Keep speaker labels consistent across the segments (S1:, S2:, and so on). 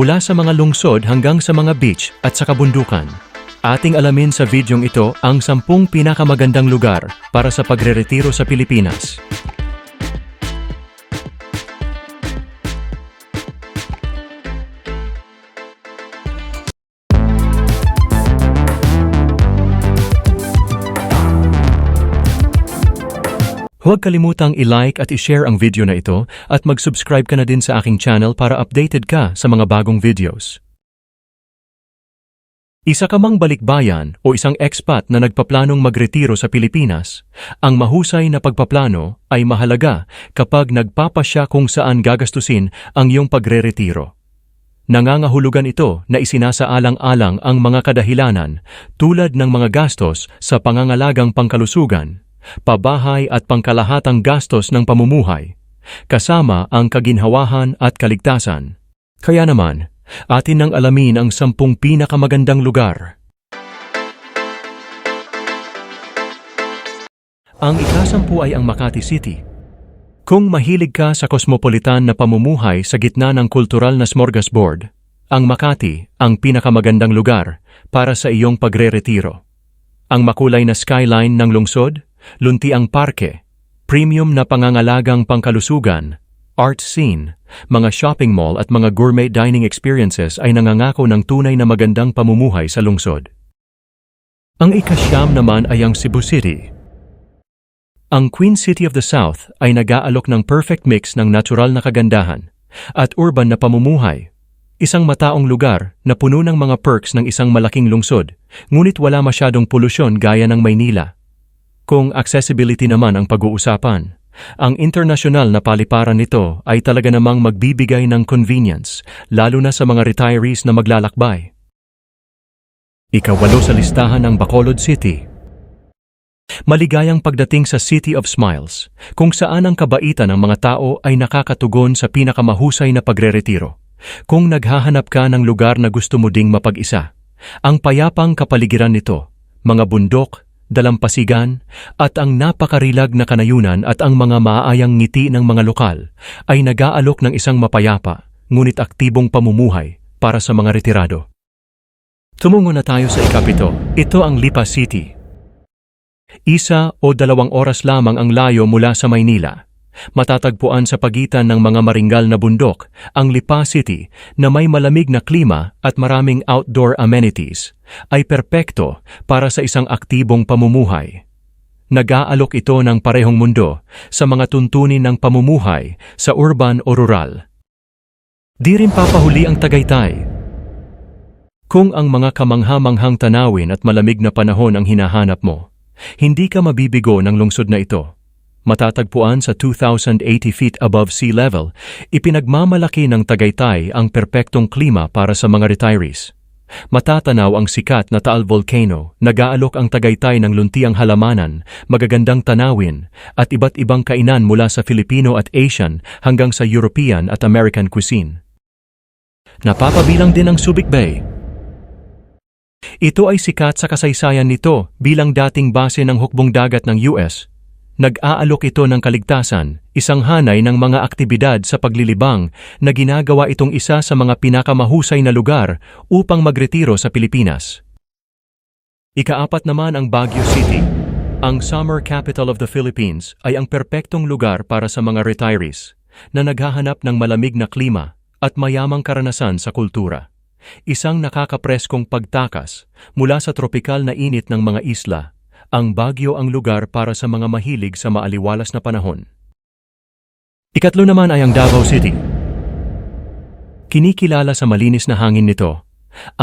S1: Mula sa mga lungsod hanggang sa mga beach at sa kabundukan. Ating alamin sa videong ito ang 10 pinakamagandang lugar para sa pagreretiro sa Pilipinas. Huwag kalimutang i-like at i-share ang video na ito at mag-subscribe ka na din sa aking channel para updated ka sa mga bagong videos. Isa ka mang balikbayan o isang expat na nagpaplanong magretiro sa Pilipinas, ang mahusay na pagpaplano ay mahalaga kapag nagpapasya kung saan gagastusin ang iyong pagreretiro. Nangangahulugan ito na isinasaalang-alang ang mga kadahilanan tulad ng mga gastos sa pangangalagang pangkalusugan, pabahay at pangkalahatang gastos ng pamumuhay, kasama ang kaginhawahan at kaligtasan. Kaya naman, atin nang alamin ang sampung pinakamagandang lugar. Ang ikasampu ay ang Makati City. Kung mahilig ka sa kosmopolitan na pamumuhay sa gitna ng kultural na smorgasbord, ang Makati ang pinakamagandang lugar para sa iyong pagre-retiro. Ang makulay na skyline ng lungsod, luntiang parke, premium na pangangalagang pangkalusugan, art scene, mga shopping mall at mga gourmet dining experiences ay nangangako ng tunay na magandang pamumuhay sa lungsod. Ang ikasyam naman ay ang Cebu City. Ang Queen City of the South ay nag-aalok ng perfect mix ng natural na kagandahan at urban na pamumuhay. Isang mataong lugar na puno ng mga perks ng isang malaking lungsod, ngunit wala masyadong polusyon gaya ng Maynila. Kung accessibility naman ang pag-uusapan, ang internasyonal na paliparan nito ay talaga namang magbibigay ng convenience, lalo na sa mga retirees na maglalakbay. Ikawalo sa listahan ng Bacolod City. Maligayang pagdating sa City of Smiles, kung saan ang kabaitan ng mga tao ay nakakatugon sa pinakamahusay na pagreretiro. Kung naghahanap ka ng lugar na gusto mo ding mapag-isa, ang payapang kapaligiran nito, mga bundok, dalampasigan, at ang napakarilag na kanayunan at ang mga maaayang ngiti ng mga lokal ay nag-aalok ng isang mapayapa, ngunit aktibong pamumuhay para sa mga retirado. Tumungo na tayo sa ikapito. Ito ang Lipa City. Isa o dalawang oras lamang ang layo mula sa Maynila. Matatagpuan sa pagitan ng mga maringgal na bundok ang Lipa City na may malamig na klima at maraming outdoor amenities ay perpekto para sa isang aktibong pamumuhay. Nag-aalok ito ng parehong mundo sa mga tuntunin ng pamumuhay sa urban o rural. Di rin papahuli ang Tagaytay. Kung ang mga kamangha-manghang tanawin at malamig na panahon ang hinahanap mo, hindi ka mabibigo ng lungsod na ito. Matatagpuan sa 2,080 feet above sea level, ipinagmamalaki ng Tagaytay ang perpektong klima para sa mga retirees. Matatanaw ang sikat na Taal Volcano, nag-aalok ang Tagaytay ng luntiang halamanan, magagandang tanawin, at iba't ibang kainan mula sa Filipino at Asian hanggang sa European at American cuisine. Napapabilang din ang Subic Bay, ito ay sikat sa kasaysayan nito bilang dating base ng hukbong dagat ng US. Nag-aalok ito ng kaligtasan, isang hanay ng mga aktibidad sa paglilibang na ginagawa itong isa sa mga pinakamahusay na lugar upang magretiro sa Pilipinas. Ikaapat naman ang Baguio City. Ang summer capital of the Philippines ay ang perpektong lugar para sa mga retirees na naghahanap ng malamig na klima at mayamang karanasan sa kultura. Isang nakakapreskong pagtakas mula sa tropikal na init ng mga isla, ang Baguio ang lugar para sa mga mahilig sa maaliwalas na panahon. Ikatlo naman ay ang Davao City. Kinikilala sa malinis na hangin nito,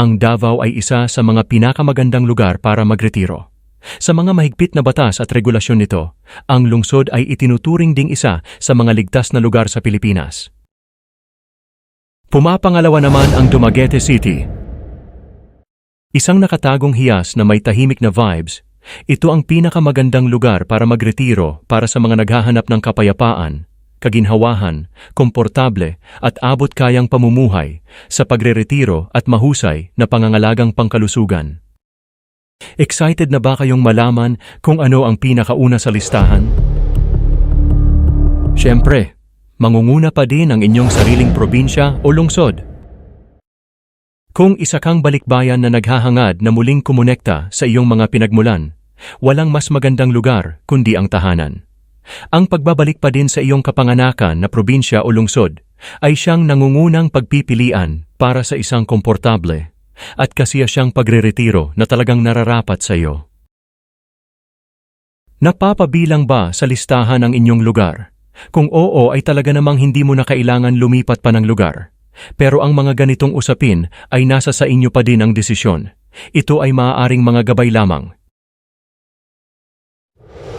S1: ang Davao ay isa sa mga pinakamagandang lugar para magretiro. Sa mga mahigpit na batas at regulasyon nito, ang lungsod ay itinuturing ding isa sa mga ligtas na lugar sa Pilipinas. Pumapangalawa naman ang Dumaguete City. Isang nakatagong hiyas na may tahimik na vibes, ito ang pinakamagandang lugar para magretiro para sa mga naghahanap ng kapayapaan, kaginhawahan, komportable at abot kayang pamumuhay sa pagreretiro at mahusay na pangangalagang pangkalusugan. Excited na ba kayong malaman kung ano ang pinakauna sa listahan? Siyempre, mangunguna pa din ang inyong sariling probinsya o lungsod. Kung isa kang balikbayan na naghahangad na muling kumonekta sa iyong mga pinagmulan, walang mas magandang lugar kundi ang tahanan. Ang pagbabalik pa din sa iyong kapanganakan na probinsya o lungsod ay siyang nangungunang pagpipilian para sa isang komportable at kasiya siyang pagreretiro na talagang nararapat sa iyo. Napapabilang ba sa listahan ang inyong lugar? Kung oo ay talaga namang hindi mo na kailangan lumipat pa ng lugar. Pero ang mga ganitong usapin ay nasa sa inyo pa din ang desisyon. Ito ay maaaring mga gabay lamang.